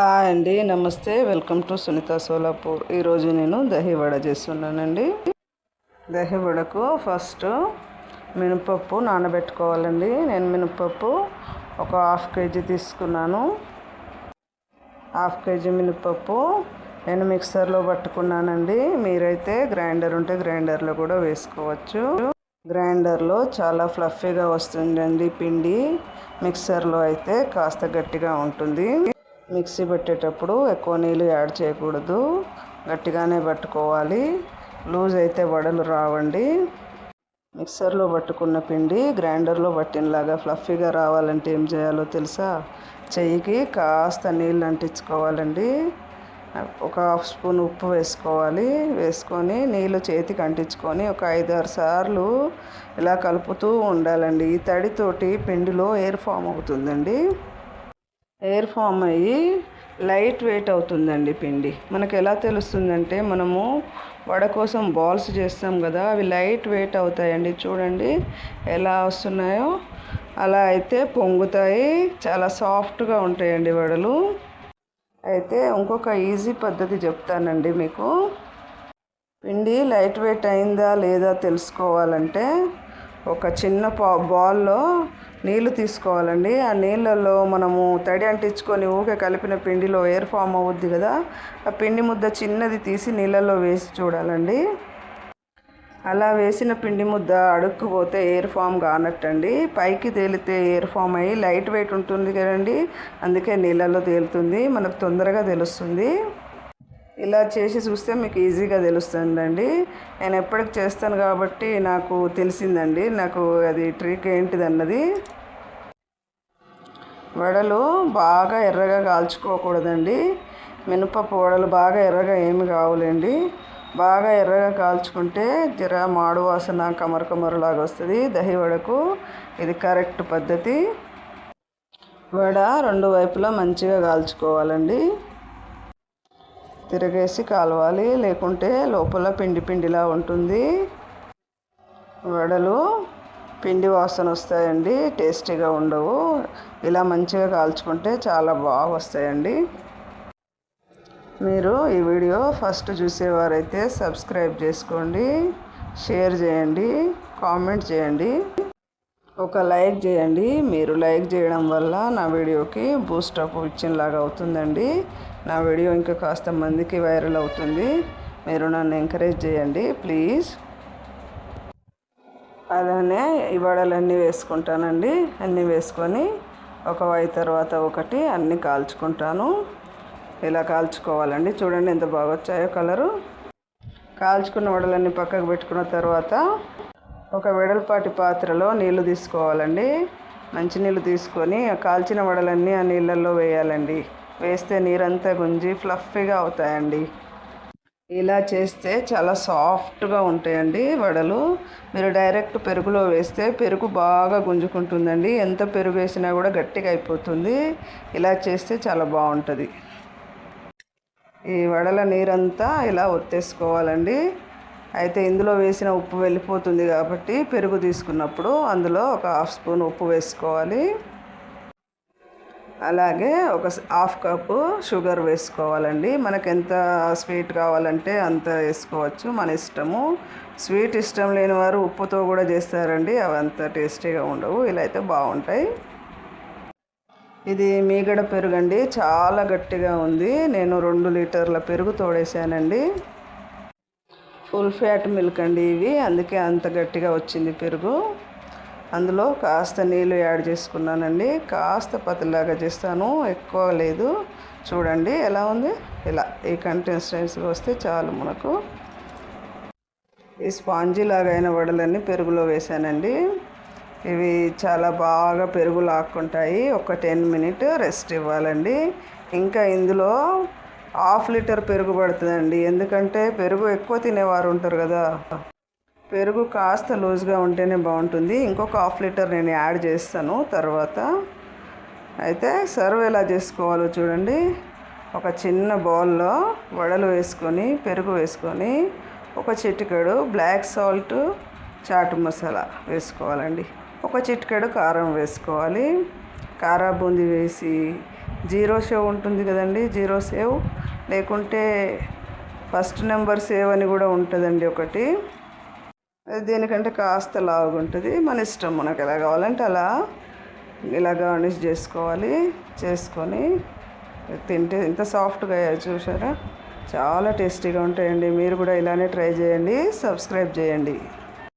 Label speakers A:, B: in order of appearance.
A: Hi అండి నమస్తే. Welcome to Sunitha Solapur. ఈరోజు నేను దహి వడ చేస్తున్నానండి. దహి వడకు ఫస్ట్ మినపప్పు నానబెట్టుకోవాలండి. నేను మినపప్పు ఒక హాఫ్ కేజీ తీసుకున్నాను. హాఫ్ కేజీ మినపప్పు నేను మిక్సర్లో పట్టుకున్నానండి. మీరైతే గ్రైండర్ ఉంటే గ్రైండర్లో కూడా వేసుకోవచ్చు. గ్రైండర్లో చాలా ఫ్లఫీగా వస్తుందండి పిండి. మిక్సర్లో అయితే కాస్త గట్టిగా ఉంటుంది. మిక్సీ పెట్టేటప్పుడు ఎక్కువ నీళ్ళు యాడ్ చేయకూడదు. గట్టిగానే పట్టుకోవాలి. లూజ్ అయితే వడలు రావండి. మిక్సర్లో పట్టుకున్న పిండి గ్రైండర్లో పట్టినలాగా ఫ్లఫీగా రావాలంటే ఏం చేయాలో తెలుసా? చెయ్యికి కాస్త నీళ్ళు అంటించుకోవాలండి. ఒక హాఫ్ స్పూన్ ఉప్పు వేసుకోవాలి. వేసుకొని నీళ్ళు చేతికి అంటించుకొని ఒక ఐదారు సార్లు ఇలా కలుపుతూ ఉండాలండి. ఈ తడితోటి పిండిలో ఎయిర్ ఫామ్ అవుతుందండి. ఎయిర్ ఫామ్ అయ్యి లైట్ వెయిట్ అవుతుందండి పిండి. మనకు ఎలా తెలుస్తుందంటే మనము వడ కోసం బాల్స్ చేస్తాం కదా అవి లైట్ వెయిట్ అవుతాయండి. చూడండి ఎలా వస్తున్నాయో. అలా అయితే పొంగుతాయి. చాలా సాఫ్ట్గా ఉంటాయండి వడలు. అయితే ఇంకొక ఈజీ పద్ధతి చెప్తానండి మీకు. పిండి లైట్ వెయిట్ అయిందా లేదా తెలుసుకోవాలంటే ఒక చిన్న పా బాల్లో నీళ్ళు తీసుకోవాలండి. ఆ నీళ్ళల్లో మనము తడి అంటించుకొని ఊకే కలిపిన పిండిలో ఎయిర్ ఫామ్ అవుద్ది కదా ఆ పిండి ముద్ద చిన్నది తీసి నీళ్ళల్లో వేసి చూడాలండి. అలా వేసిన పిండి ముద్ద అడుక్కుపోతే ఎయిర్ ఫామ్ కానట్టండి పైకి తేలితే ఎయిర్ ఫామ్ అయ్యి లైట్ వెయిట్ ఉంటుంది కదండి అందుకే నీళ్ళల్లో తేలుతుంది మనకు తొందరగా తెలుస్తుంది. ఇలా చేసి చూస్తే మీకు ఈజీగా తెలుస్తుందండి. నేను ఎప్పటికి చేస్తాను కాబట్టి నాకు తెలిసిందండి. నాకు అది ట్రిక్ ఏంటిది అన్నది వడలు బాగా ఎర్రగా కాల్చుకోకూడదండి. మినపప్పు వడలు బాగా ఎర్రగా ఏమి కావులేండి. బాగా ఎర్రగా కాల్చుకుంటే జర మాడు వాసన కమర కమరలాగా వస్తుంది. దహి వడకు ఇది కరెక్ట్ పద్ధతి. వడ రెండు వైపులా మంచిగా కాల్చుకోవాలండి. తిరగేసి కాలవాలి. లేకుంటే లోపల పిండి పిండిలా ఉంటుంది. వడలు పిండి వాసన వస్తాయండి. టేస్టీగా ఉండవు. ఇలా మంచిగా కాల్చుకుంటే చాలా బాగా వస్తాయండి. మీరు ఈ వీడియో ఫస్ట్ చూసేవారైతే సబ్స్క్రైబ్ చేసుకోండి. షేర్ చేయండి. కామెంట్ చేయండి. ఒక లైక్ చేయండి. మీరు లైక్ చేయడం వల్ల నా వీడియోకి బూస్టప్ ఇచ్చినలాగా అవుతుందండి. నా వీడియో ఇంకా కాస్త మందికి వైరల్ అవుతుంది. మీరు నన్ను ఎంకరేజ్ చేయండి ప్లీజ్. అలానే ఈ వడలన్నీ వేసుకుంటానండి. అన్నీ వేసుకొని ఒక వై తర్వాత ఒకటి అన్నీ కాల్చుకుంటాను. ఇలా కాల్చుకోవాలండి? చూడండి ఎంత బాగా వచ్చాయో కలరు. కాల్చుకున్న వడలన్నీ పక్కకు పెట్టుకున్న తర్వాత ఒక వెడల్పాటి పాత్రలో నీళ్ళు తీసుకోవాలండి. మంచినీళ్ళు తీసుకొని ఆ కాల్చిన వడలన్నీ ఆ నీళ్ళల్లో వేయాలండి. వేస్తే నీరంతా గుంజి ఫ్లఫీగా అవుతాయండి. ఇలా చేస్తే చాలా సాఫ్ట్గా ఉంటాయండి వడలు. మీరు డైరెక్ట్ పెరుగులో వేస్తే పెరుగు బాగా గుంజుకుంటుందండి. ఎంత పెరుగు వేసినా కూడా గట్టిగా అయిపోతుంది. ఇలా చేస్తే చాలా బాగుంటుంది. ఈ వడల నీరంతా ఇలా ఒత్తేసుకోవాలండి. అయితే ఇందులో వేసిన ఉప్పు వెళ్ళిపోతుంది కాబట్టి పెరుగు తీసుకున్నప్పుడు అందులో ఒక హాఫ్ స్పూన్ ఉప్పు వేసుకోవాలి. అలాగే ఒక హాఫ్ కప్పు షుగర్ వేసుకోవాలండి. మనకు ఎంత స్వీట్ కావాలంటే అంత వేసుకోవచ్చు మన ఇష్టము. స్వీట్ ఇష్టం లేని వారు ఉప్పుతో కూడా చేస్తారండి. అవి అంత టేస్టీగా ఉండవు. ఇలా అయితే బాగుంటాయి. ఇది మీగడ పెరుగు అండి చాలా గట్టిగా ఉంది. నేను రెండు లీటర్ల పెరుగు తోడేసానండి ఫుల్ ఫ్యాట్ మిల్క్ అండి ఇవి. అందుకే అంత గట్టిగా వచ్చింది పెరుగు. అందులో కాస్త నీళ్ళు యాడ్ చేసుకున్నానండి. కాస్త పతిలాగా చేస్తాను. ఎక్కువ లేదు. చూడండి ఎలా ఉంది? ఇలా ఈ కన్సిస్టెన్సీ వస్తే చాలు మనకు. ఈ స్పాంజీ లాగా అయిన వడలన్నీ పెరుగులో వేసానండి. ఇవి చాలా బాగా పెరుగు లాక్కుంటాయి. ఒక టెన్ మినిట్ రెస్ట్ ఇవ్వాలండి. ఇంకా ఇందులో హాఫ్ లీటర్ పెరుగు పడుతుందండి. ఎందుకంటే పెరుగు ఎక్కువ తినేవారు ఉంటారు కదా. పెరుగు కాస్త లూజ్గా ఉంటేనే బాగుంటుంది. ఇంకొక హాఫ్ లీటర్ నేను యాడ్ చేస్తాను తర్వాత. అయితే సర్వ్ ఎలా చేసుకోవాలో చూడండి. ఒక చిన్న బౌల్లో వడలు వేసుకొని పెరుగు వేసుకొని ఒక చిటికెడు బ్లాక్ సాల్ట్ చాట్ మసాలా వేసుకోవాలండి. ఒక చిటికెడు కారం వేసుకోవాలి. కారా బూందీ వేసి జీరో సేవ్ ఉంటుంది కదండి జీరో సేవ్. లేకుంటే ఫస్ట్ నెంబర్ సేవ్ అని కూడా ఉంటుందండి ఒకటి. అది దీనికంటే కాస్త లావుగా ఉంటుంది. మన ఇష్టం మనకు ఎలా కావాలంటే అలా. ఇలా గార్నిష్ చేసుకోవాలి చేసుకొని తింటే ఇంత సాఫ్ట్గా అయ్యాయి చూసారా చాలా టేస్టీగా ఉంటాయండి. మీరు కూడా ఇలానే ట్రై చేయండి సబ్స్క్రైబ్ చేయండి.